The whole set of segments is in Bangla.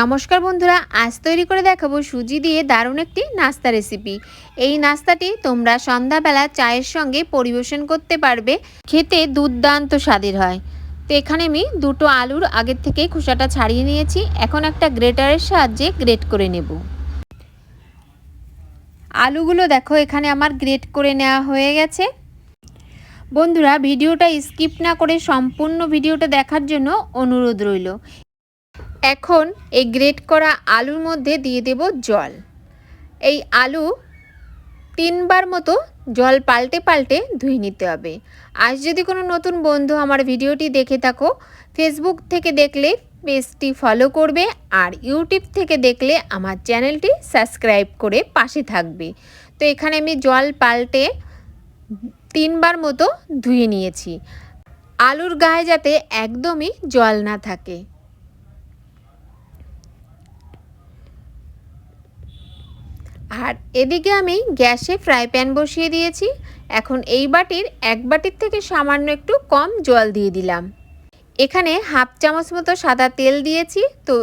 নমস্কার বন্ধুরা, আজ তৈরি করে দেখাবো সুজি দিয়ে দারুণ একটি নাস্তা রেসিপি এই নাস্তাটি তোমরা সন্ধ্যাবেলা চায়ের সঙ্গে পরিবেশন করতে পারবে, খেতে দুর্দান্ত স্বাদের হয়। তো এখানে আমি দুটো আলুর আগের থেকেই খোসাটা ছাড়িয়ে নিয়েছি, এখন একটা গ্রেটারের সাহায্যে গ্রেট করে নেব। আলুগুলো দেখো, এখানে আমার গ্রেট করে নেওয়া হয়ে গেছে। বন্ধুরা, ভিডিওটা স্কিপ না করে সম্পূর্ণ ভিডিওটা দেখার জন্য অনুরোধ রইল। এখন এই গ্রেট করা আলুর মধ্যে দিয়ে দেব জল। এই আলু তিনবার মতো জল পাল্টে পাল্টে ধুয়ে নিতে হবে। আজ যদি কোনো নতুন বন্ধু আমার ভিডিওটি দেখে থাকো ফেসবুক থেকে দেখলে পেজটি ফলো করবে আর ইউটিউব থেকে দেখলে আমার চ্যানেলটি সাবস্ক্রাইব করে পাশে থাকবে। তো এখানে আমি জল পাল্টে তিনবার মতো ধুয়ে নিয়েছি। আলুর গায়ে যাতে একদমই জল না থাকে। আর এদিকে আমি গ্যাসে ফ্রাই প্যান বসিয়ে দিয়েছি। এখন এই বাটির এক বাটির থেকে সামান্য একটু কম জল দিয়ে দিলাম। এখানে হাফ চামচ মতো সাদা তেল দিয়েছি। তো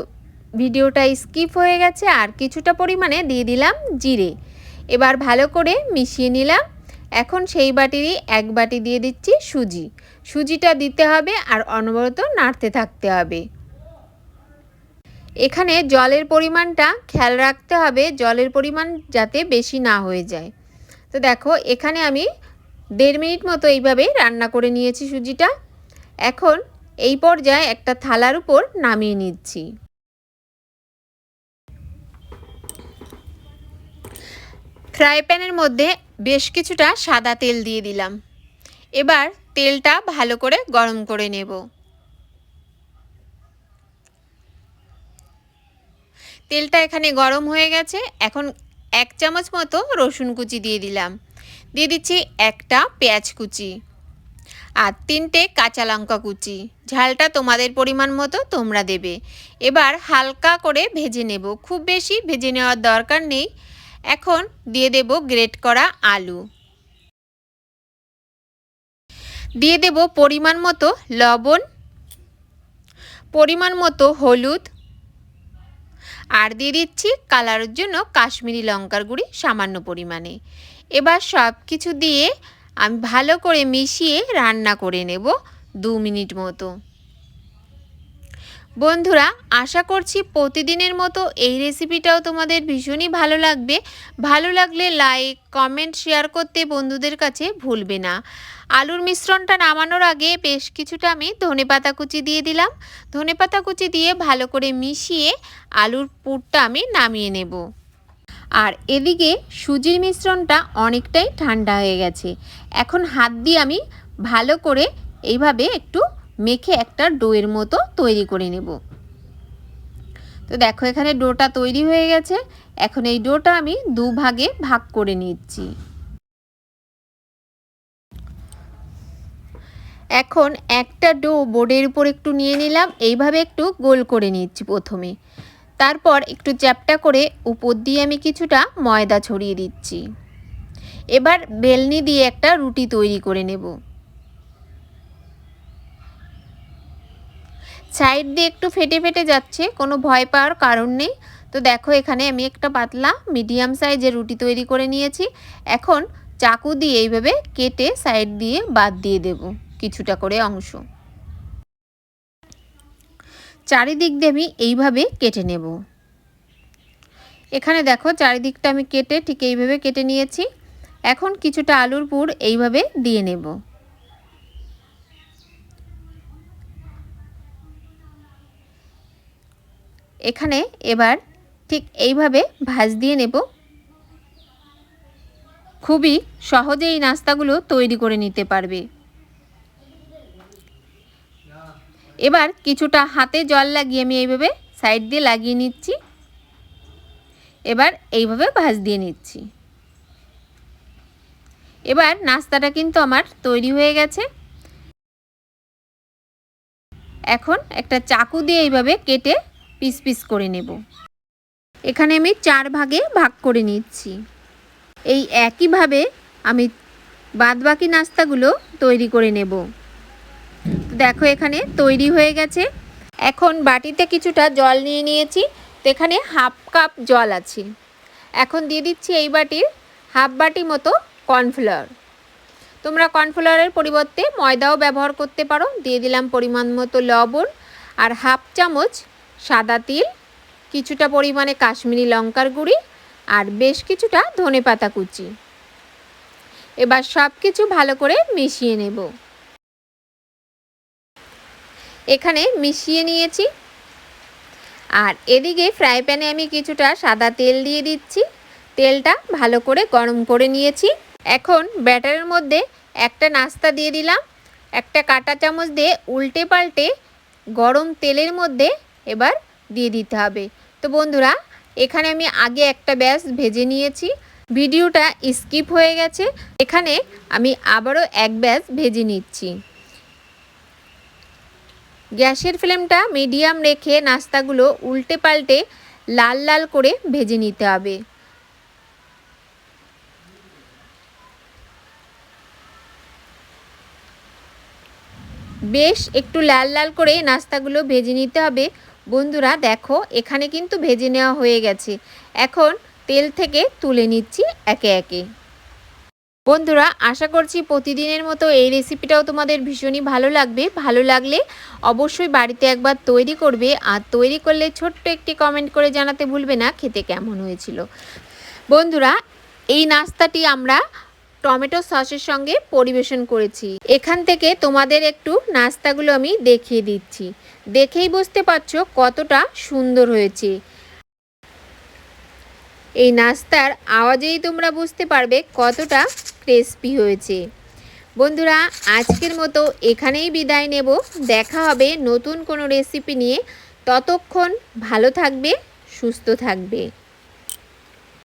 ভিডিওটা স্কিপ হয়ে গেছে, আর কিছুটা পরিমাণে দিয়ে দিলাম জিরে। এবার ভালো করে মিশিয়ে নিলাম। এখন সেই বাটিরই এক বাটি দিয়ে দিচ্ছি সুজি। সুজিটা দিতে হবে আর অনবরত নাড়তে থাকতে হবে। এখানে জলের পরিমাণটা খেয়াল রাখতে হবে, জলের পরিমাণ যাতে বেশি না হয়ে যায়। তো দেখো, এখানে আমি দেড় মিনিট মতো এইভাবে রান্না করে নিয়েছি সুজিটা। এখন এই পর্যায়ে একটা থালার উপর নামিয়ে নিচ্ছি। ফ্রাই প্যানের মধ্যে বেশ কিছুটা সাদা তেল দিয়ে দিলাম। এবার তেলটা ভালো করে গরম করে নেব। তেলটা এখানে গরম হয়ে গেছে। এখন এক চামচ মতো রসুন কুচি দিয়ে দিলাম। দিয়ে দিচ্ছি একটা পেঁয়াজ কুচি আর তিনটে কাঁচা লঙ্কা কুচি। ঝালটা তোমাদের পরিমাণ মতো তোমরা দেবে। এবার হালকা করে ভেজে নেব। খুব বেশি ভেজে নেওয়ার দরকার নেই। এখন দিয়ে দেব গ্রেট করা আলু। দিয়ে দেব পরিমাণ মতো লবণ, পরিমাণ মতো হলুদ আর দিয়ে দিচ্ছি কালারের জন্য কাশ্মীরি লঙ্কার গুঁড়ি সামান্য পরিমাণে। এবার সব কিছু দিয়ে আমি ভালো করে মিশিয়ে রান্না করে নেব দু মিনিট মতো। বন্ধুরা, আশা করছি প্রতিদিনের মতো এই রেসিপিটাও তোমাদের ভীষণই ভালো লাগবে। ভালো লাগলে লাইক কমেন্ট শেয়ার করতে বন্ধুদের কাছে ভুলবে না। আলুর মিশ্রণটা নামানোর আগে বেশ কিছুটা আমি ধনে পাতা কুচি দিয়ে দিলাম। ধনে পাতা কুচি দিয়ে ভালো করে মিশিয়ে আলুর পুরটা আমি নামিয়ে নেব। আর এদিকে সুজির মিশ্রণটা অনেকটাই ঠান্ডা হয়ে গেছে। এখন হাত দিয়ে আমি ভালো করে এইভাবে একটু মেখে একটা ডোয়ের মতো তৈরি করে নেব। তো দেখো এখানে ডোটা তৈরি হয়ে গেছে। এখন এই ডোটা আমি দু ভাগে ভাগ করে নিচ্ছি। এখন একটা ডো বোর্ডের উপর একটু নিয়ে নিলাম। এইভাবে একটু গোল করে নিচ্ছি প্রথমে। তারপর একটু চ্যাপটা করে উপর দিয়ে আমি কিছুটা ময়দা ছড়িয়ে দিচ্ছি। এবার বেলনি দিয়ে একটা রুটি তৈরি করে নেব। সাইড দিয়ে একটু ফেটে ফেটে যাচ্ছে, কোনো ভয় পাওয়ার কারণ নেই। তো দেখো এখানে আমি একটা পাতলা মিডিয়াম সাইজের রুটি তৈরি করে নিয়েছি। এখন চাকু দিয়ে এইভাবে কেটে সাইড দিয়ে বাদ দিয়ে দেব কিছুটা করে অংশ। চারিদিক দিয়ে আমি এইভাবে কেটে নেব। এখানে দেখো চারিদিকটা আমি কেটে ঠিক এইভাবে কেটে নিয়েছি। এখন কিছুটা আলুর পুর এইভাবে দিয়ে নেব। এখানে এবার ঠিক এইভাবে ভাজ দিয়ে নেব। খুবই সহজে এই নাস্তাগুলো তৈরি করে নিতে পারবে। এবার কিছুটা হাতে জল লাগিয়ে আমি এইভাবে সাইড দিয়ে লাগিয়ে নিচ্ছি। এবার এইভাবে ভাজ দিয়ে নিচ্ছি। এবার নাস্তাটা কিন্তু আমার তৈরি হয়ে গেছে। এখন একটা চাকু দিয়ে এইভাবে কেটে পিস পিস করে নেব। এখানে আমি চার ভাগে ভাগ করে নিচ্ছি। এই একইভাবে আমি বাদবাকি নাস্তাগুলো তৈরি করে নেব। দেখো এখানে তৈরি হয়ে গেছে। এখন বাটিতে কিছুটা জল নিয়ে নিয়েছি। তো এখানে হাফ কাপ জল আছে। এখন দিয়ে দিচ্ছি এই বাটির হাফ বাটি মতো কর্নফ্লাওয়ার। তোমরা কর্নফ্লাওয়ারের পরিবর্তে ময়দাও ব্যবহার করতে পারো। দিয়ে দিলাম পরিমাণ মতো লবণ আর হাফ চামচ সাদা তিল, কিছুটা পরিমাণে কাশ্মীরি লঙ্কার গুঁড়ি আর বেশ কিছুটা ধনে পাতা কুচি। এবার সব কিছু ভালো করে মিশিয়ে নেব। এখানে মিশিয়ে নিয়েছি। আর এদিকে ফ্রাই প্যানে আমি কিছুটা সাদা তেল দিয়ে দিচ্ছি। তেলটা ভালো করে গরম করে নিয়েছি। এখন ব্যাটারের মধ্যে একটা নাস্তা দিয়ে দিলাম। একটা কাঁটা চামচ দিয়ে উল্টে পাল্টে গরম তেলের মধ্যে এবার দিয়ে দিতে হবে। তো বন্ধুরা, এখানে আমি আগে একটা ব্যাস ভেজে নিয়েছি। ভিডিওটা স্কিপ হয়ে গেছে। এখানে আমি আবারও এক ব্যাস ভেজে নিচ্ছি। গ্যাসের ফ্লেমটা মিডিয়াম রেখে নাস্তাগুলো উল্টে পাল্টে লাল লাল করে ভেজে নিতে হবে। বেশ একটু লাল লাল করে নাস্তাগুলো ভেজে নিতে হবে। বন্ধুরা দেখো, এখানে কিন্তু ভেজে নেওয়া হয়ে গেছে। এখন তেল থেকে তুলে নিচ্ছি একে একে। বন্ধুরা, আশা করছি প্রতিদিনের মতো এই রেসিপিটাও তোমাদের ভীষণই ভালো লাগবে। ভালো লাগলে অবশ্যই বাড়িতে একবার তৈরি করবে আর তৈরি করলে ছোট্ট একটি কমেন্ট করে জানাতে ভুলবে না, খেতে কেমন হয়েছিল। বন্ধুরা, এই নাস্তাটি আমরা টমেটো সসের সঙ্গে পরিবেশন করেছি। এখান থেকে তোমাদের একটু নাস্তাগুলো আমি দেখিয়ে দিচ্ছি। দেখেই বুঝতে পারছ কতটা সুন্দর হয়েছে। এই নাস্তার আওয়াজেই তোমরা বুঝতে পারবে কতটা ক্রিস্পি হয়েছে। বন্ধুরা, আজকের মতো এখানেই বিদায় নেব। দেখা হবে নতুন কোনো রেসিপি নিয়ে। ততক্ষণ ভালো থাকবে, সুস্থ থাকবে।